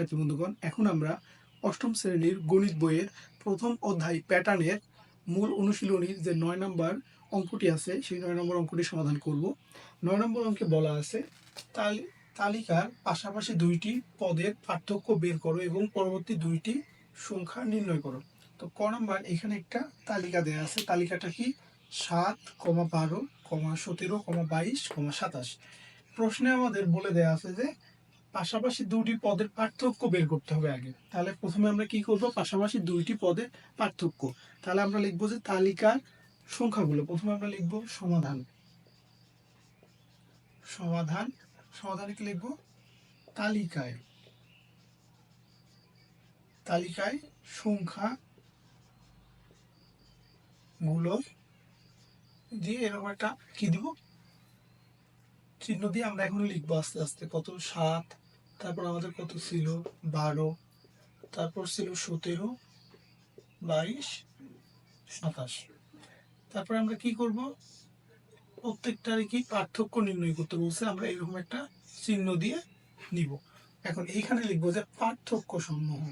শিক্ষার্থী বন্ধুগণ, এখন আমরা অষ্টম শ্রেণির গণিত বইয়ের প্রথম অধ্যায় প্যাটার্নের মূল অনুশীলনীর যে নয় নম্বর অঙ্কটি আছে, সেই নয় নম্বর অঙ্কটি সমাধান করব। নয় নম্বর অঙ্কে বলা আছে, তাল- তালিকার পাশাপাশি দুইটি পদের পার্থক্য বের করো এবং পরবর্তী দুইটি সংখ্যা নির্ণয় করো। তো ক নম্বর, এখানে একটা তালিকা দেওয়া আছে, তালিকাটা কি? সাত, কমা বারো, কমা সতেরো, কমা বাইশ, কমা সাতাশ। প্রশ্নে আমাদের বলে দেওয়া আছে যে পাশাপাশি দুটি পদের পার্থক্য বের করতে হবে আগে। তাহলে প্রথমে আমরা কি করব? পাশাপাশি দুইটি পদের পার্থক্য। তাহলে আমরা লিখব যে তালিকার সংখ্যাগুলো। প্রথমে আমরা লিখব সমাধান। সমাধান। সমাধানে কি লিখব? তালিকায়। তালিকায় সংখ্যা গুলো দিয়ে এরকম একটা কি দিব? চিহ্ন দিয়ে আমরা এখন লিখব আস্তে আস্তে। কত? সাত তারপর আমাদের কত ছিল? বারো। তারপর ছিল সতেরো, বাইশ, সাতাশ। তারপর আমরা কি করব? প্রত্যেকটারে কি পার্থক্য নির্ণয় করতে বলছে, আমরা এরকম একটা চিহ্ন দিয়ে নিব। এখন এইখানে লিখব যে পার্থক্য সমূহ।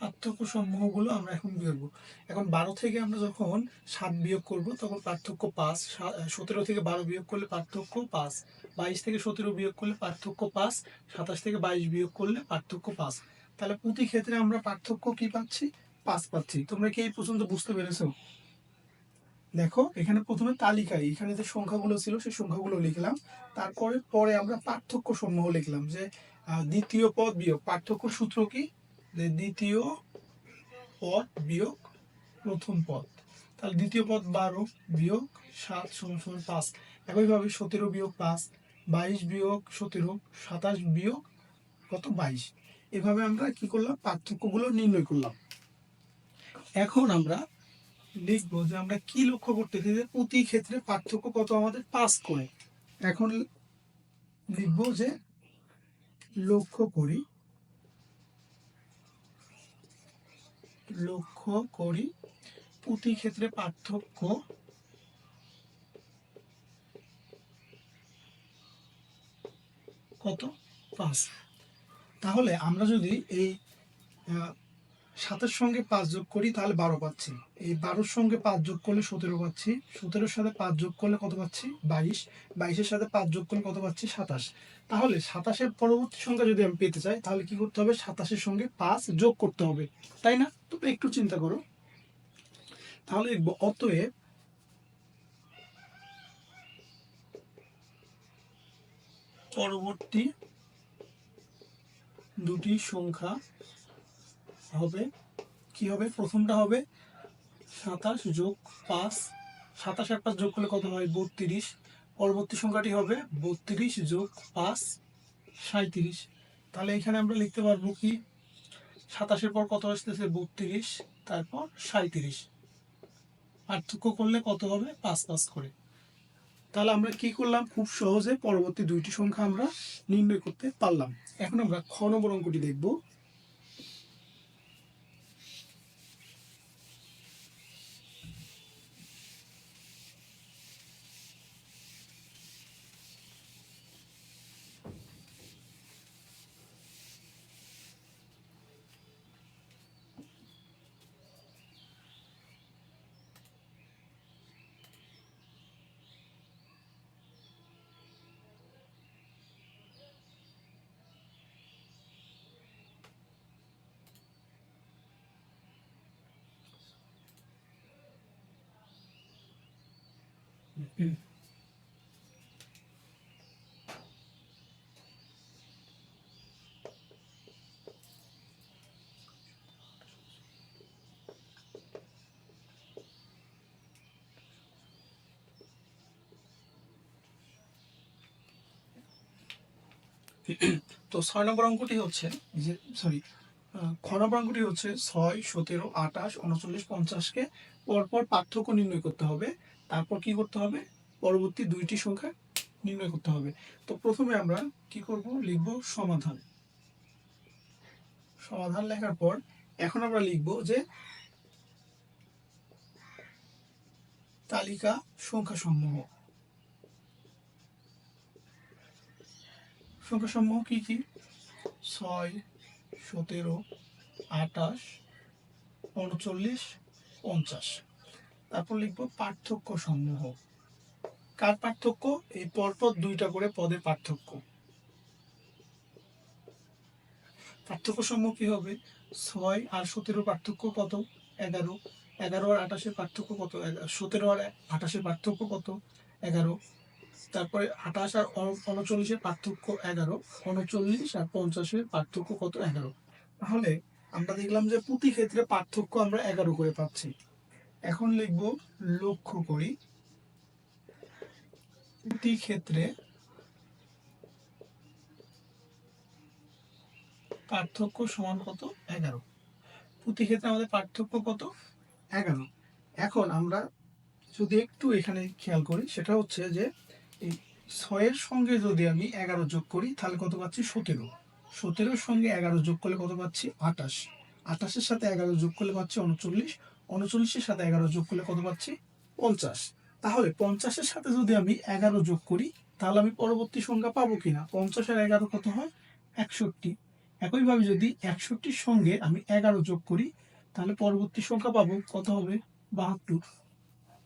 পার্থক্য সমূহগুলো আমরা এখন বেরবো। এখন বারো থেকে আমরা যখন সাত বিয়োগ করব, তখন পার্থক্য পাঁচ সতেরো থেকে বারো বিয়োগ করলে পার্থক্য পাঁচ, বাইশ থেকে সতেরো বিয়োগ করলে পার্থক্য পাঁচ, সাতাশ থেকে বাইশ বিয়োগ করলে পার্থক্য পাঁচ। তাহলে প্রতি ক্ষেত্রে আমরা পার্থক্য কি পাচ্ছি? পাঁচ পাচ্ছি। তোমরা কি এই পর্যন্ত বুঝতে পেরেছ? দেখো, এখানে প্রথমে তালিকায় এখানে যে সংখ্যাগুলো ছিল সেই সংখ্যাগুলো লিখলাম। তারপরে, পরে আমরা পার্থক্য সমূহ লিখলাম যে দ্বিতীয় পদ বিয়োগ। পার্থক্য সূত্র কি? দ্বিতীয় পদ বিয়োগ প্রথম পদ। তাহলে দ্বিতীয় পদ বারো বিয়োগ সাত সমান সমান পাঁচ। একইভাবে সতেরো বিয়োগ পাঁচ, বাইশ বিয়োগ সতেরো, সাতাশ বিয়োগ কত বাইশ। এভাবে আমরা কি করলাম? পার্থক্যগুলো নির্ণয় করলাম। এখন আমরা লিখব যে আমরা কি লক্ষ্য করতেছি যে প্রতি ক্ষেত্রে পার্থক্য কত আমাদের পাস করে। এখন লিখব যে লক্ষ্য করি লক্ষ্য করি প্রতি ক্ষেত্রে পার্থক্য। কত? পাঁচ। তাহলে আমরা যদি এই সাতের সঙ্গে পাঁচ যোগ করি, তাহলে বারো পাচ্ছি। এই বারোর সঙ্গে পাঁচ যোগ করলে সতেরো পাচ্ছি। সতেরোর সাথে পাঁচ যোগ করলে কত পাচ্ছি? বাইশ। বাইশের সাথে পাঁচ যোগ করলে কত পাচ্ছি? সাতাশ। তাহলে সাতাশের পরবর্তী সংখ্যা যদি আমি পেতে চাই, তাহলে কি করতে হবে? সাতাশের সঙ্গে পাঁচ যোগ করতে হবে। তাই না? তবে একটু চিন্তা করো। তাহলে অতএব পরবর্তী দুটি সংখ্যা হবে, কি হবে? প্রথমটা হবে সাতাশ যোগ পাঁচ, সাতাশ আর পাঁচ যোগ করলে কত হয়? বত্রিশ। পরবর্তী সংখ্যাটি হবে বত্রিশ যোগ পাঁচ সাঁত্রিশ তাহলে এখানে আমরা লিখতে পারব কি? সাতাশের পর কত আসতেছে? বত্রিশ, তারপর সাঁত্রিশ পার্থক্য করলে কত হবে? পাঁচ পাঁচ করে। তাহলে আমরা কি করলাম? খুব সহজে পরবর্তী দুইটি সংখ্যা আমরা নির্ণয় করতে পারলাম। এখন আমরা খ নম্বর দেখব। তো ছয় নম্বর অঙ্কটি হচ্ছে যে সরি খ নম্বর হচ্ছে ছয়, সতেরো, আঠাশ, উনচল্লিশ, পঞ্চাশকে পরপর পার্থক্য নির্ণয় করতে হবে। তারপর কি করতে হবে? পরবর্তী দুইটি সংখ্যা নির্ণয় করতে হবে। তো প্রথমে আমরা কি করব? লিখব সমাধান। সমাধান লেখার পর এখন আমরা লিখব যে তালিকা সংখ্যা সমূহ সংখ্যা সমূহ কি কি? ছয় সতেরো আটাশ উনচল্লিশ, পঞ্চাশ। তারপর লিখব পার্থক্য সমূহ। কার পার্থক্য? এই পরপর দুইটা করে পদের পার্থক্য। পার্থক্য সমূহ কি হবে? ছয় আর সতেরো পার্থক্য কত? এগারো। এগারো আর আঠাশের পার্থক্য কত? সতেরো আর আঠাশের পার্থক্য কত? এগারো। তারপরে আঠাশ আর উন- উনচল্লিশের পার্থক্য এগারো। উনচল্লিশ আর পঞ্চাশের পার্থক্য কত? এগারো। তাহলে আমরা দেখলাম যে প্রতি ক্ষেত্রে পার্থক্য আমরা এগারো করে পাচ্ছি। এখন লিখব লক্ষ্য করি। প্রতি ক্ষেত্রে পার্থক্য সমান কত? এগারো। প্রতি ক্ষেত্রে আমাদের পার্থক্য কত? এগারো। এখন আমরা যদি একটু এখানে খেয়াল করি, সেটা হচ্ছে যে এই ছয়ের সঙ্গে যদি আমি এগারো যোগ করি, তাহলে কত পাচ্ছি? সতেরো। সতেরোর সঙ্গে এগারো যোগ করলে কত পাচ্ছি? আটাশ আটাশের সাথে এগারো যোগ করলে পাচ্ছি উনচল্লিশ। উনচল্লিশের সাথে এগারো যোগ করলে কত পাচ্ছি? পঞ্চাশ। তাহলে পঞ্চাশের সাথে যদি আমি এগারো যোগ করি, তাহলে আমি পরবর্তী সংখ্যা পাবো কিনা? পঞ্চাশ আর এগারো কত হয়? একষট্টি। একইভাবে যদি একষট্টির সঙ্গে আমি এগারো যোগ করি, তাহলে পরবর্তী সংখ্যা পাবো কত হবে? বাহাত্তর।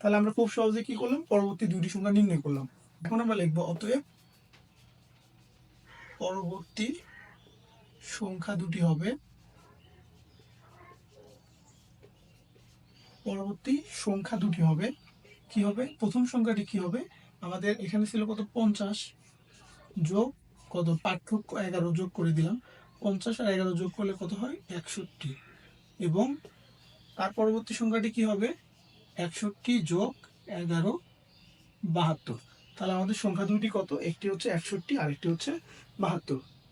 তাহলে আমরা খুব সহজে কি করলাম? পরবর্তী দুটি সংখ্যা নির্ণয় করলাম। এখন আমরা লিখব, অতএব পরবর্তী সংখ্যা দুটি হবে। পরবর্তী সংখ্যা দুটি হবে। কি হবে? প্রথম সংখ্যাটি কি হবে? আমাদের এখানে ছিল কত? পঞ্চাশ যোগ কত? পার্থক্য এগারো যোগ করে দিলাম। পঞ্চাশ আর এগারো যোগ করলে কত হয়? একষট্টি। এবং তার পরবর্তী সংখ্যাটি কি হবে? একষট্টি যোগ এগারো বাহাত্তর। তাহলে আমাদের সংখ্যা দুটি কত? একটি হচ্ছে একষট্টি আরেকটি হচ্ছে বাহাত্তর।